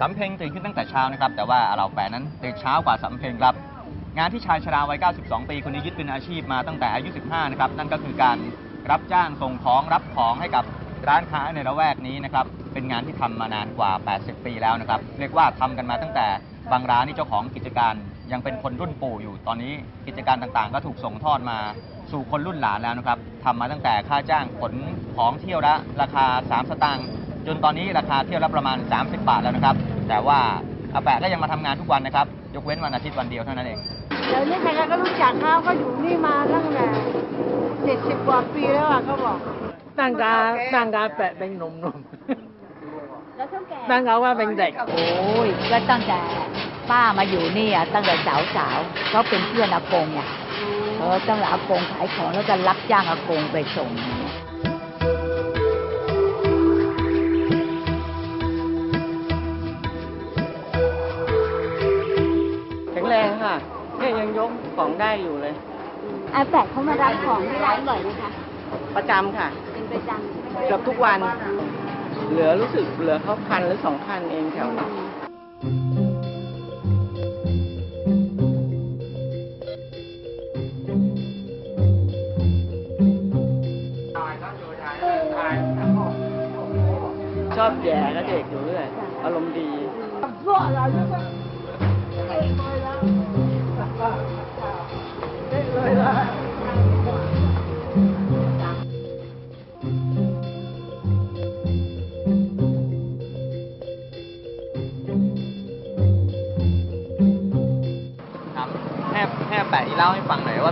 สำเพ็งตื่นขึ้นตั้งแต่เช้านะครับ แต่ว่าเราแปะนั้นตื่นเช้ากว่าสำเพ็งครับ งานที่ชายชราวัย 92 ปีคนนี้ยึดเป็นอาชีพมาตั้งแต่อายุ 15 นะครับ นั่นก็คือการรับจ้างส่งของรับของให้กับร้านค้าในละแวกนี้นะครับ เป็นงานที่ทำมานานกว่า 80 ปีแล้วนะครับ เรียกว่าทำกันมาตั้งแต่บางร้านนี่เจ้าของกิจการยังเป็นคนรุ่นปู่อยู่ ตอนนี้กิจการต่างๆ ก็ถูกส่งทอดมาสู่คนรุ่นหลานแล้วนะครับทำมาตั้งแต่ค่าจ้างขนของเที่ยวละราคา 3 สตางค์ จนตอนนี้ราคาเที่ยวละประมาณ 30 บาทแล้วนะครับ แต่ว่าอาแปะก็ยังมาทำงานทุกวันนะครับ ยกเว้นวันอาทิตย์วันเดียวเท่านั้นเอง เดี๋ยวนี้ใครๆก็รู้จักเขาก็อยู่นี่มาตั้งแต่เจ็ดสิบกว่าปีแล้วอะเขาบอกตั้งกาตั้งกาแปะเป็นหนุ่มแล้วเท่าแก่ๆตั้งกาว่าเป็นเด็ก โอ้ยก็ตั้งแต่ป้ามาอยู่นี่อะตั้งแต่สาวสาวๆเขาเป็นเพื่อนอากงอะเออตั้งแต่อากงขายของแล้วก็รับจ้างอากงไปส่ง อาแปะเขามารับของที่ร้านบ่อยไหมคะประจำค่ะ เป็นประจำเกือบทุกวัน เหลือรู้สึกเหลือเขาพันหรือสองพันเองแถวนี้ชอบแย่ก็เด็กอยู่เรื่อยอารมณ์ดี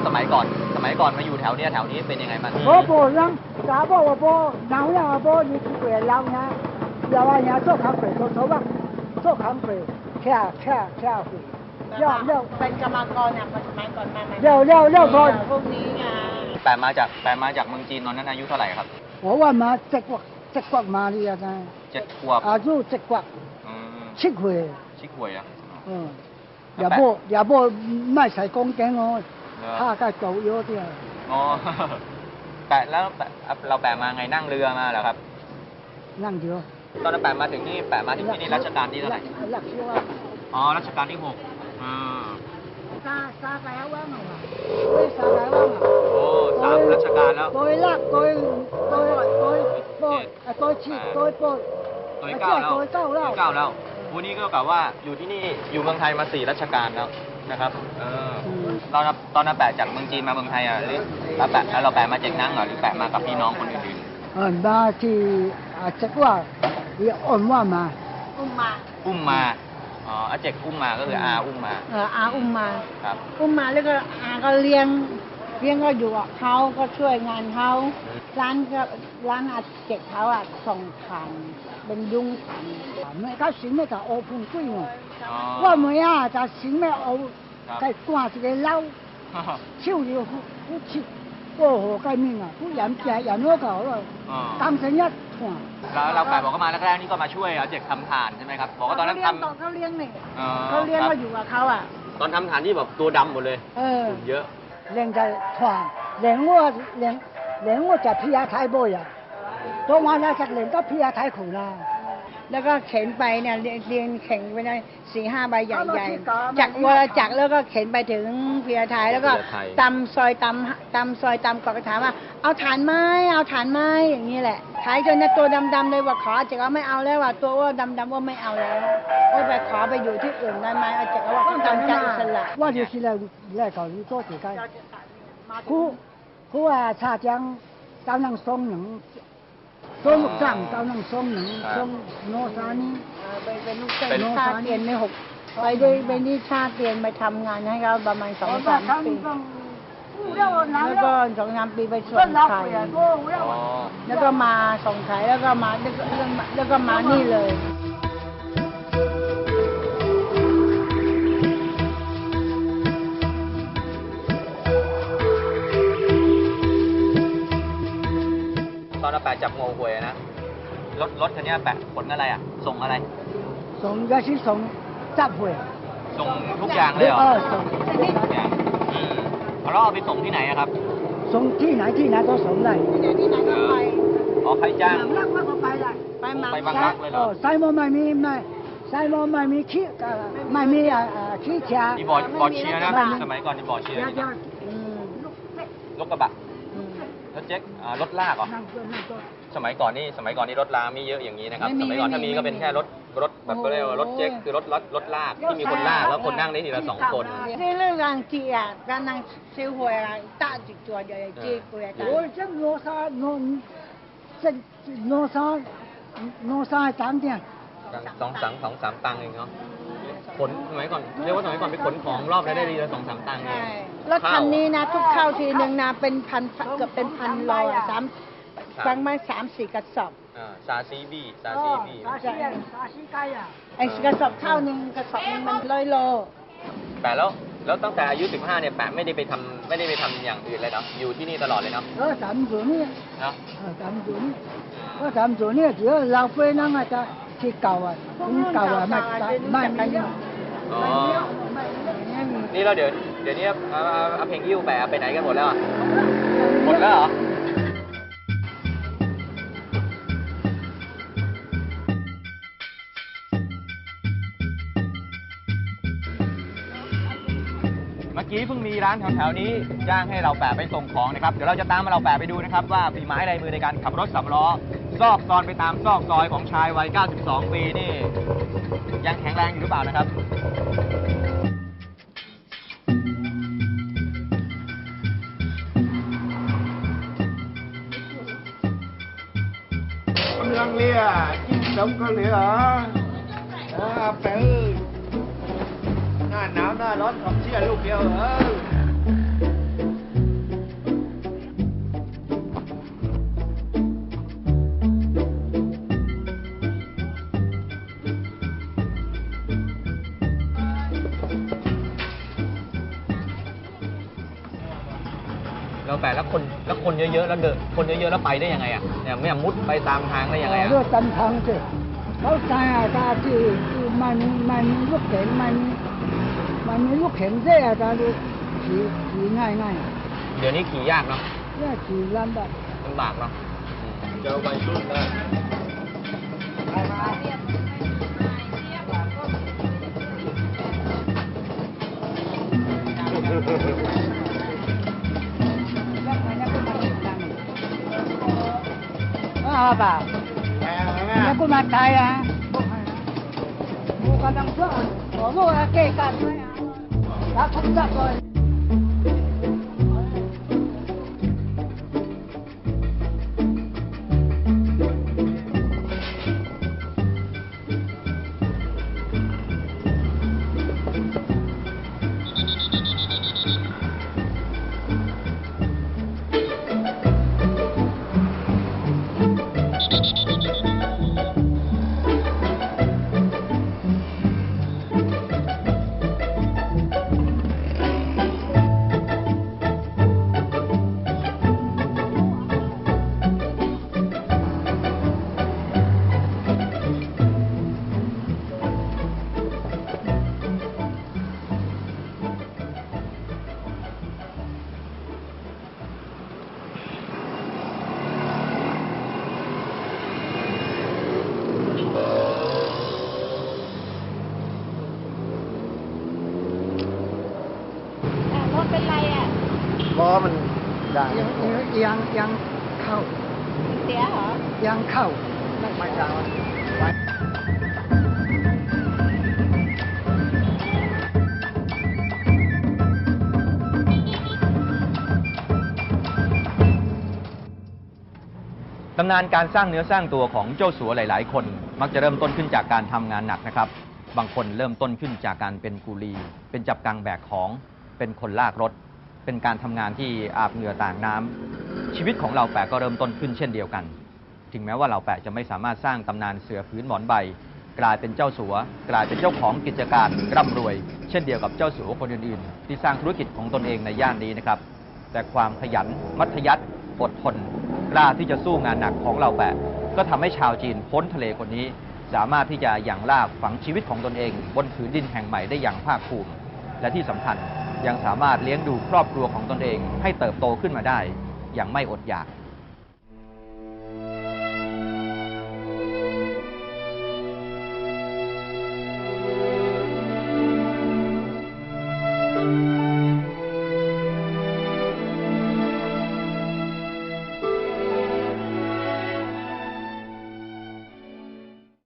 สมัยก่อน สมัยก่อนมาอยู่แถวเนี้ยแถวนี้เป็นยังไงบ้างโอ้โหยังสาวบอกว่าโบหนาวยังว่าโบนี่คือเปลี่ยนแล้วนะอย่าว่าอย่าโซ่คำเปลี่ยนโซ่ว่าโซ่คำเปลี่ยนแค่แค่แค่เปยเลี้ยวเลี้ยวเป็นกรรมกรเนี่ยสมัยก่อนมาเลี้ยวเลี้วเลี้ยวก่อนพวกนี้ไงแต่มาจากแต่มาจากเมืองจีนตอนนั้นอายุเท่าไหร่ครับผมว่ามาเจ็ดกว่าเจ็ดกว่ามาเนี่ยนะเจ็ดขวบอายุเจ็ดกว่าชิควยชิควยอะอย่าโบอย่าโบไม่ใส่กงเกงอ๋อ ผ้าก็เก่าเยอะเนี่ยอ๋อแปะแล้วแปะเราแปะมาไงนั่งเรือมาเหรอครับ นั่งเยอะตอนเราแปะมาถึงนี่แปะมาถึงที่นี่รัชกาลที่เท่าไหร่หลักชื่อว่าอ๋อรัชกาลที่หกอ่าซาซาแล้วว่างเหรอเฮ้ยซาแล้วว่างเหรอโอ้สามรัชกาลแล้วตัวลักตัวตัวตัวตัวตัวฉีดตัวตัวตัวเก้าแล้วตัวเก้าแล้วตัวเก้าแล้ววันนี้ก็กล่าวว่าอยู่ที่นี่อยู่เมืองไทยมาสี่รัชกาลแล้วนะครับ เออ ตอนนั้นตอนนั้นแปะจากเมืองจีนมาเมืองไทยอะหรือเราแปะแล้วเราแปะมาจากนั่งเหรอหรือแปะมากับพี่น้องคนอื่นเออมาที่อาจักว่าเรียกอ่อนว่ามาอุ้มมา ๆอุ้มมาอ๋ออาเจกอุ้มมาก็คืออาอุ้มมาเอออาอุ้มมา ครับอุ้มมาแล้วก็อาก็เลี้ยง เลี้ยงก็อยู่กับเขาก็ช่วยงานเขาร้านก็ร้านอาเจ็กเขาอะส่งผ่านเป็นยุงผ่านไม่ก็สิไม่ก็โอพุ่งกุ้ยเนาะอ๋อว่าเมื่อจะสิไม่โอ ครับ 在挂这个老手里不不去过河改命啊，不然家人我搞了， อ๋อ 当成一团。 แล้วเราแปะบอกว่ามาแรกๆนี่ก็มาช่วยอาเจกทำฐานใช่ไหมครับบอกว่าตอนนั้นทำ เขาเลี้ยงนี่ อ๋อ เขาเลี้ยง ครับ ก็อยู่กับเขาอ่ะ ตอนทำฐานที่แบบตัวดำหมดเลย 呃， เยอะ 人家团，人我人人我在皮亚太波呀，多晚来只人都皮亚太苦啦。 แล้วก็เข็นไปเนี่ยเรียนเรียนเข็นไปในสี่ห้าใบใหญ่ เอามาที่ ๆ กา จาก มา วรจักรแล้วก็เข็นไปถึงเพียไทยแล้วก็ เพียไทย ตำซอยตำตำซอยตำกอกถามว่า เอาฐานไหม้เอาฐานไหม้อย่างนี้แหละขายจนเนี่ยตัวดำๆเลยว่าขออาเจกว่าไม่เอาแล้วว่าตัวว่าดำๆว่าไม่เอาแล้วว่าไปขอไปอยู่ที่อื่นได้ไหมอาเจกว่าเขาตามใจอิสระ 我就是来来搞你做这个，苦苦啊，茶浆到能 ส้มสั่งเต้าน้องส้มหนึ่งส้มโนซานี่ไปไปนลูกเต้นชาเตียนไม่หกไปได้ไปนี่ชาเตียนไปทำงานให้เขาประมาณสองสามปีแล้วก็สองสามปีไปส่งไข่แล้วก็มาส่งไข่แล้วก็มาแล้วก็มานี่เลย นะแปะจับงงหวยนะรถรถคันนี้แปะขนอะไรอะ ส่งอะไร ส่งก็ชื่อส่งจับหวยส่งทุกอย่างเลยเหรอเออส่งทุกอย่างอืมแล้วเอาไปส่งที่ไหนครับ ส่งที่ไหนที่ไหนก็ส่งได้ที่ไหนที่ไหนก็ไปอ๋อใครจ้างรักมากก็ไปได้ไปมาไปบางรักเลยเหรอไซมอนไม่มีไม่ไซมอนไม่มีขี้ไม่มีขี้เชียร์นี่บอดบอดเชียร์นะสมัยก่อนนี่บอดเชียร์นี่นะลูกกระบะ อืมรถเจ๊กอ่ารถลากเหรอ นั่งตัวนั่งตัวสมัยก่อนนี่สมัยก่อนนี่รถรางมีเยอะอย่างนี้นะครับ ไม่มีสมัยก่อนไม่ถ้ามีมีก็เป็นไม่มีแค่รถรถแบบโอ้โหเขาเรียกว่ารถเจ๊กคือรถรถรถลากที่มีคนลากแล้วคนนั่งได้ทีละสองคนนี่เรื่องรางจีอะการนั่งซื้อหวยอะตาจิกตัวเดียวจีกูเลยกันโอ้ยจังโนซาโนจังโนซาโนซาตังเนี่ยสองสามสองสามตังค์เองเนาะ ขนสมัยก่อนเรียกว่าสมัยก่อนไปขนของรอบแล้วได้ดีละสองสามตังค์เงใรถคันนี้นะ ทุกเข้าทีหนึ่งนะเป็นพันเกือบเป็นพันโลอะสามฟังมาสามสี่กระสอบอ่าซาซีบีซาซีบีไอ้กระสอบข้าวหนึ่งกระสอบนึงมันร้อยโล แต่แล้วแล้วตั้งแต่อายุสิบห้าเนี่ยแปะไม่ได้ไปทำไม่ได้ไปทำอย่างอื่นเลยเนาะอยู่ที่นี่ตลอดเลยเนาะก็สามศูนย์เนี่ยเนาะสามศูนย์ก็สามศูนย์เนี่ยเดี๋ยวเราไปนั่งอาจจะ ที่เก่าอะคุ้มเก่าอะไม่ไม่ไม่เนี่นี่เราเดี๋ยวเดี๋ยวนี้เอาเอาเพลงยิ้วแปะไปไหนกันหมดแล้วอะหมดแล้วเหรอ เมื่กี้เพิ่งมีร้านแถวๆนี้ย่างให้เราแปะไปส่งของนะครับ เดี๋ยวเราจะตามมาเราแปะไปดูนะครับว่าฝีไม้ลายมือในการขับรถสามล้อ ซอกซอนไปตามซอกซอยของชายวัย 92 ปีนี่ ยังแข็งแรงอยู่หรือเปล่านะครับ กำลังเลียจิ้มสมก็เหลือเออแปเอ้ยหน้าหนาวหน้าร้อนของเชี่ยลูกเดียวเออ แล้วคนแล้วคนเยอะๆแล้วเดินคนเยอะๆแล้วไปได้ยังไงอะเนี่ยไม่มุดไปตามทางได้ยังไงอะเรื่องตำทางสิเขาใส่อาตาที่ที่มันมันลูกเข็นมัน มันมีลูกเข็นเสียอาตาดูขี่ขี่ง่ายง่ายเดี๋ยวนี้ขี่ยากเนาะเนี่ยขี่ลำบากลำบากเนาะอืมเจอวัยรุ่นนะอ่าป่ะแปะไว้เนี่นะยกูมา ตายอะกูกำลังช่วยผ ล้อมันด่างยังยังยังเข้า เสียเหรอ ยังเข้าไม่ด่างตำนานการสร้างเนื้อสร้างตัวของเจ้าสัวหลาย ๆ คน มักจะเริ่มต้นขึ้นจากการทำงานหนักนะครับ บางคนเริ่มต้นขึ้นจากการเป็นกูลี เป็นจับกังแบกของ เป็นคนลากรถ เป็นการทำงานที่อาบเหงื่อต่างน้ำชีวิตของเราแปะก็เริ่มต้นขึ้นเช่นเดียวกัน ถึงแม้ว่าเราแปะจะไม่สามารถสร้างตำนานเสือพื้นหมอนใบ กลายเป็นเจ้าสัว กลายเป็นเจ้าของกิจการร่ำรวย เช่นเดียวกับเจ้าสัวคนอื่นๆ ที่สร้างธุรกิจของตนเองในย่านนี้นะครับ แต่ความขยันมัธยัติอดทนกล้าที่จะสู้งานหนักของเราแปะ ก็ทำให้ชาวจีนพ้นทะเลคนนี้สามารถที่จะหยั่งลากฝังชีวิตของตนเอง บนผืนดินแห่งใหม่ได้อย่างภาคภูมิ และที่สำคัญ ยังสามารถเลี้ยงดูครอบครัวของตนเองให้เติบโตขึ้นมาได้อย่างไม่อดอยาก